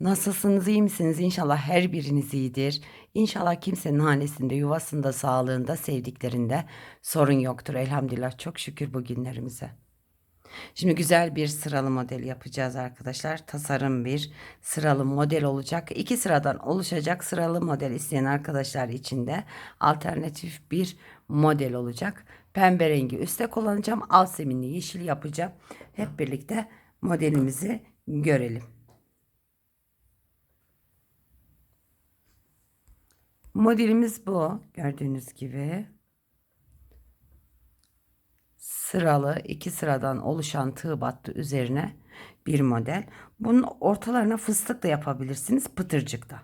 Nasılsınız, iyi misiniz? İnşallah her biriniz iyidir. İnşallah kimsenin hanesinde, yuvasında, sağlığında, sevdiklerinde sorun yoktur. Elhamdülillah çok şükür bugünlerimize. Şimdi güzel bir sıralı model yapacağız arkadaşlar. Tasarım bir sıralı model olacak. İki sıradan oluşacak sıralı model isteyen arkadaşlar için de alternatif bir model olacak. Pembe rengi üstte kullanacağım. Alt zeminli yeşil yapacağım. Hep birlikte modelimizi görelim. Modelimiz bu. Gördüğünüz gibi. Sıralı iki sıradan oluşan tığ battı üzerine bir model. Bunun ortalarına fıstık da yapabilirsiniz. Pıtırcık da.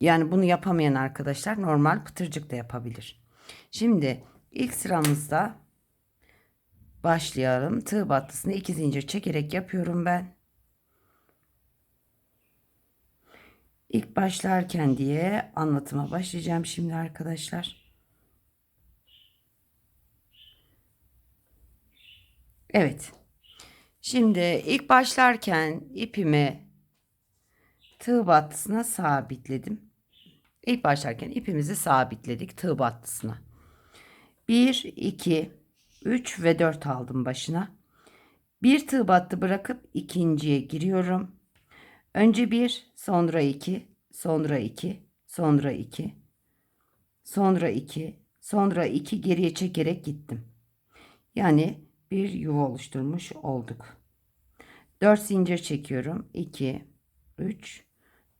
Yani bunu yapamayan arkadaşlar normal pıtırcık da yapabilir. Şimdi ilk sıramızda başlayalım. Tığ battısını iki zincir çekerek yapıyorum ben. İlk başlarken diye anlatıma başlayacağım şimdi arkadaşlar. Evet. Şimdi ilk başlarken ipimi tığ battısına sabitledim. İlk başlarken ipimizi sabitledik tığ battısına. 1, 2, 3 ve 4 aldım başına. Bir tığ battı bırakıp ikinciye giriyorum. Önce 1, sonra 2, sonra 2, sonra 2, sonra 2, sonra 2 geriye çekerek gittim. Yani bir yuva oluşturmuş olduk. 4 zincir çekiyorum. 2, 3,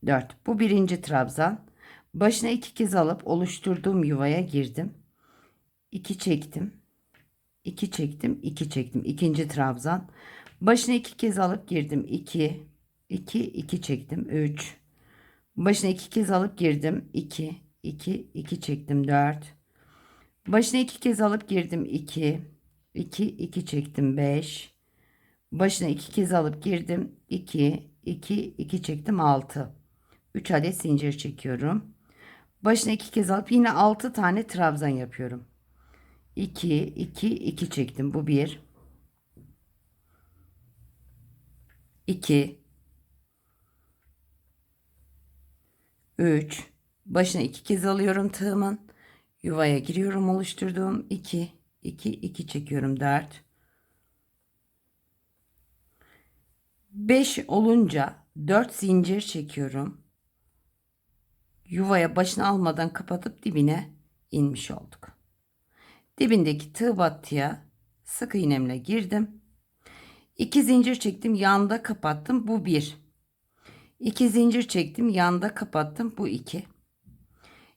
4. Bu birinci trabzan. Başına iki kez alıp oluşturduğum yuvaya girdim. 2 çektim. 2 çektim. 2 çektim. İkinci trabzan. Başına iki kez alıp girdim. 2, 2, 2 çektim. 3. Başına iki kez alıp girdim. 2, 2, 2 çektim. 4. Başına iki kez alıp girdim. 2, 2, 2 çektim. 5. Başına iki kez alıp girdim. 2, 2, 2 çektim. 6. 3 adet zincir çekiyorum. Başına iki kez alıp yine 6 tane trabzan yapıyorum. 2, 2, 2 çektim. Bu 1. 2, 3 başına iki kez alıyorum tığımın. Yuvaya giriyorum oluşturduğum 2 2 2 çekiyorum 4 5 olunca 4 zincir çekiyorum. Yuvaya başını almadan kapatıp dibine inmiş olduk. Dibindeki tığ battıya sık iğnemle girdim. 2 zincir çektim yanda kapattım. Bu 1 2 zincir çektim yanda kapattım bu 2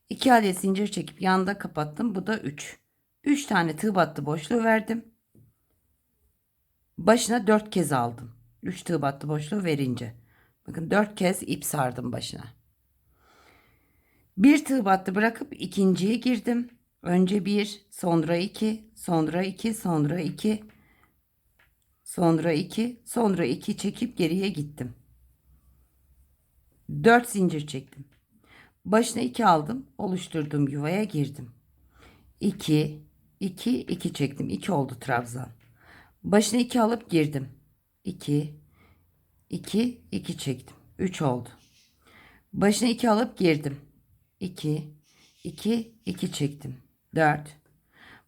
2 adet zincir çekip yanda kapattım bu da 3 3 tane tığ battı boşluğu verdim. Başına 4 kez aldım. 3 tığ battı boşluğu verince. Bakın 4 kez ip sardım başına. Bir tığ battı bırakıp ikinciye girdim. Önce 1 sonra 2 sonra 2 sonra 2 sonra 2 sonra 2 çekip geriye gittim 4 zincir çektim. Başına 2 aldım. Oluşturduğum yuvaya girdim. 2 2 2 çektim. 2 oldu trabzan. Başına 2 alıp girdim. 2 2 2 çektim. 3 oldu. Başına 2 alıp girdim. 2 2 2 çektim. 4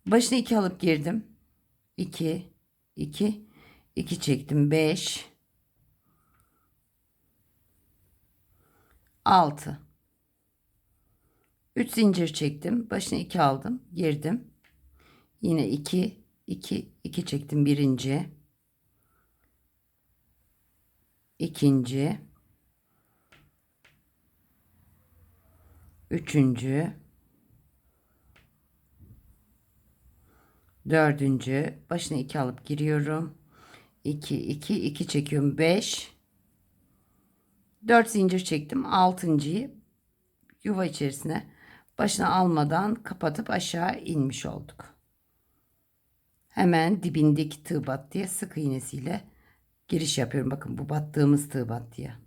Başına 2 alıp girdim. 2 2 2 çektim. 5 6 3 zincir çektim. Başına 2 aldım. Girdim. Yine 2 2 2 çektim birinci. ikinci üçüncü dördüncü başına 2 alıp giriyorum 2 2 2 çekiyorum 5 4 zincir çektim. 6.yı yuva içerisine başına almadan kapatıp aşağı inmiş olduk. Hemen dibindeki tığ battıya sık iğnesiyle giriş yapıyorum. Bakın bu battığımız tığ battıya.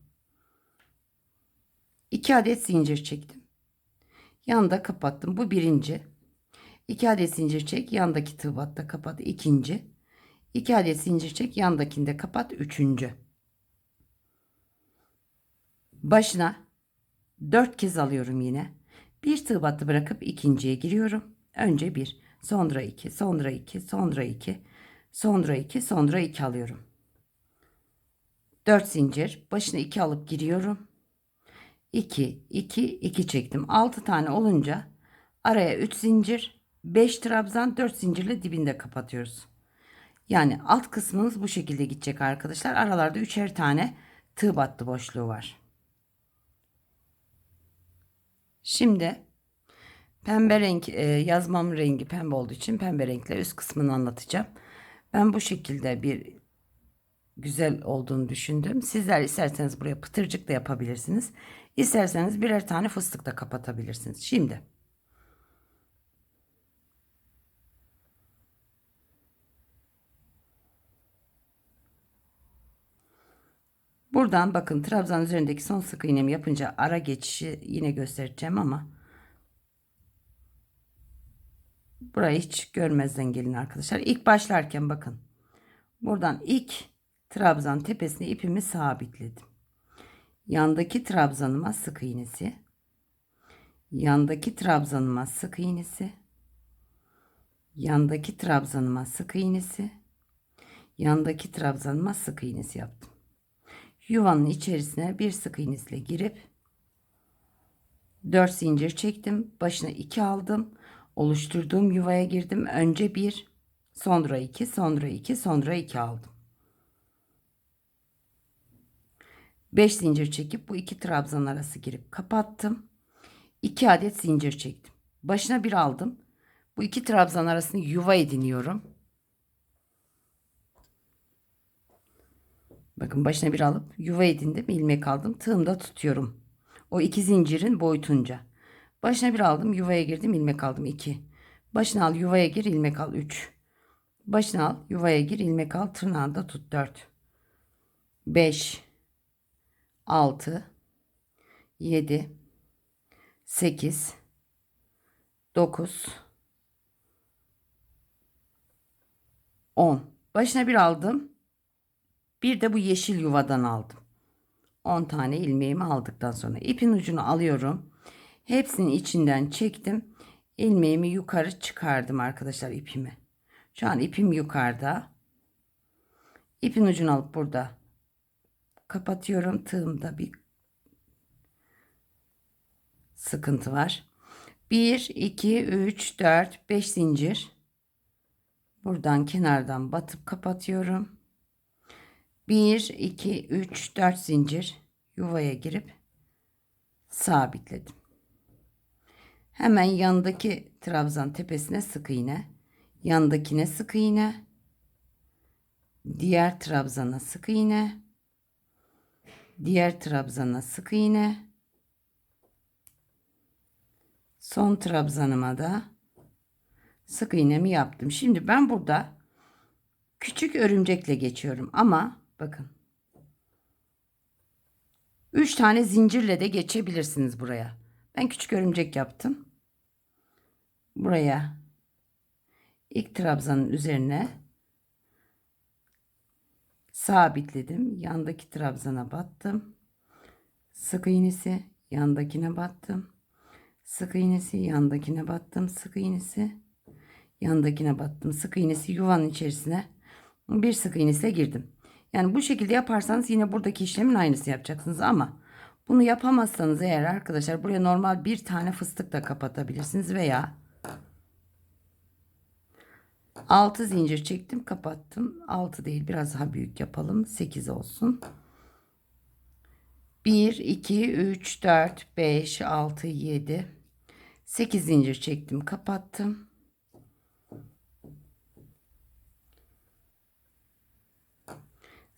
2 adet zincir çektim. Yanda kapattım. Bu birinci. 2 adet zincir çek. Yandaki tığ batta kapat. ikinci. 2 adet zincir çek. Yandakinde kapat. Üçüncü. Başına 4 kez alıyorum yine. Bir tığ battı bırakıp ikinciye giriyorum. Önce bir, sonra iki, sonra iki, sonra iki, sonra iki, sonra iki alıyorum. 4 zincir, başına 2 alıp giriyorum. 2, 2, 2 çektim. 6 tane olunca araya 3 zincir, 5 trabzan, 4 zincirle dibinde kapatıyoruz. Yani alt kısmınız bu şekilde gidecek arkadaşlar. Aralarda üçer tane tığ battı boşluğu var. Şimdi pembe renk e, yazmam rengi pembe olduğu için pembe renkle üst kısmını anlatacağım. Ben bu şekilde bir güzel olduğunu düşündüm. Sizler isterseniz buraya pıtırcık da yapabilirsiniz. İsterseniz birer tane fıstık da kapatabilirsiniz. Şimdi Buradan bakın trabzan üzerindeki son sık iğnemi yapınca ara geçişi yine göstereceğim ama burayı hiç görmezden gelin arkadaşlar. İlk başlarken bakın. Buradan ilk trabzan tepesine ipimi sabitledim. Yandaki trabzanıma sık iğnesi. Yandaki trabzanıma sık iğnesi. Yandaki trabzanıma sık iğnesi. Yandaki trabzanıma sık iğnesi yaptım yuvanın içerisine bir sık iğnesle girip 4 zincir çektim. Başına 2 aldım. Oluşturduğum yuvaya girdim. Önce 1, sonra 2, sonra 2, sonra 2 aldım. 5 zincir çekip bu iki trabzan arası girip kapattım. 2 adet zincir çektim. Başına bir aldım. Bu iki trabzan arasını yuva ediniyorum. Bakın başına bir alıp yuva edindim. ilmek aldım. Tığımda tutuyorum. O iki zincirin boyutunca. Başına bir aldım. Yuvaya girdim. ilmek aldım. 2. Başına al yuvaya gir. ilmek al. 3. Başına al yuvaya gir. ilmek al. Tırnağında tut. 4. 5. 6. 7. 8. 9. 10. Başına bir aldım. Bir de bu yeşil yuvadan aldım. 10 tane ilmeğimi aldıktan sonra ipin ucunu alıyorum. Hepsinin içinden çektim. İlmeğimi yukarı çıkardım arkadaşlar ipimi. Şu an ipim yukarıda. İpin ucunu alıp burada kapatıyorum. Tığımda bir sıkıntı var. 1, 2, 3, 4, 5 zincir. Buradan kenardan batıp kapatıyorum. 1 2 3 4 zincir yuvaya girip sabitledim. Hemen yanındaki trabzan tepesine sık iğne, yandakine sık iğne, diğer trabzana sık iğne, diğer trabzana sık iğne, son trabzanıma da sık iğnemi yaptım. Şimdi ben burada küçük örümcekle geçiyorum ama Bakın. 3 tane zincirle de geçebilirsiniz buraya. Ben küçük örümcek yaptım. Buraya ilk trabzanın üzerine sabitledim. Yandaki trabzana battım. Sık iğnesi yandakine battım. Sık iğnesi yandakine battım. Sık iğnesi yandakine battım. Sık iğnesi yuvanın içerisine bir sık iğnesiyle girdim. Yani bu şekilde yaparsanız yine buradaki işlemin aynısı yapacaksınız ama bunu yapamazsanız eğer arkadaşlar buraya normal bir tane fıstık da kapatabilirsiniz veya 6 zincir çektim kapattım. 6 değil biraz daha büyük yapalım. 8 olsun. 1 2 3 4 5 6 7 8 zincir çektim kapattım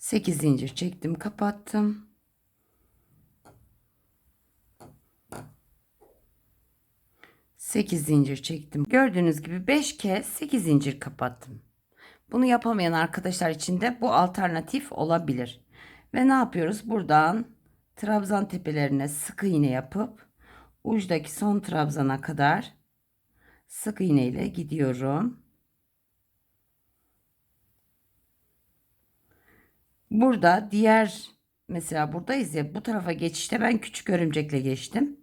8 zincir çektim kapattım. 8 zincir çektim. Gördüğünüz gibi 5 kez 8 zincir kapattım. Bunu yapamayan arkadaşlar için de bu alternatif olabilir. Ve ne yapıyoruz? Buradan trabzan tepelerine sık iğne yapıp uçtaki son trabzana kadar sık iğne ile gidiyorum. Burada diğer mesela buradayız ya bu tarafa geçişte ben küçük örümcekle geçtim.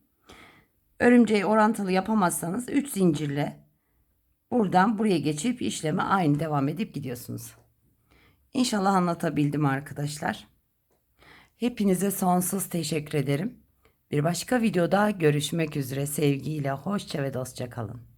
Örümceği orantılı yapamazsanız 3 zincirle buradan buraya geçip işleme aynı devam edip gidiyorsunuz. İnşallah anlatabildim arkadaşlar. Hepinize sonsuz teşekkür ederim. Bir başka videoda görüşmek üzere sevgiyle hoşça ve dostça kalın.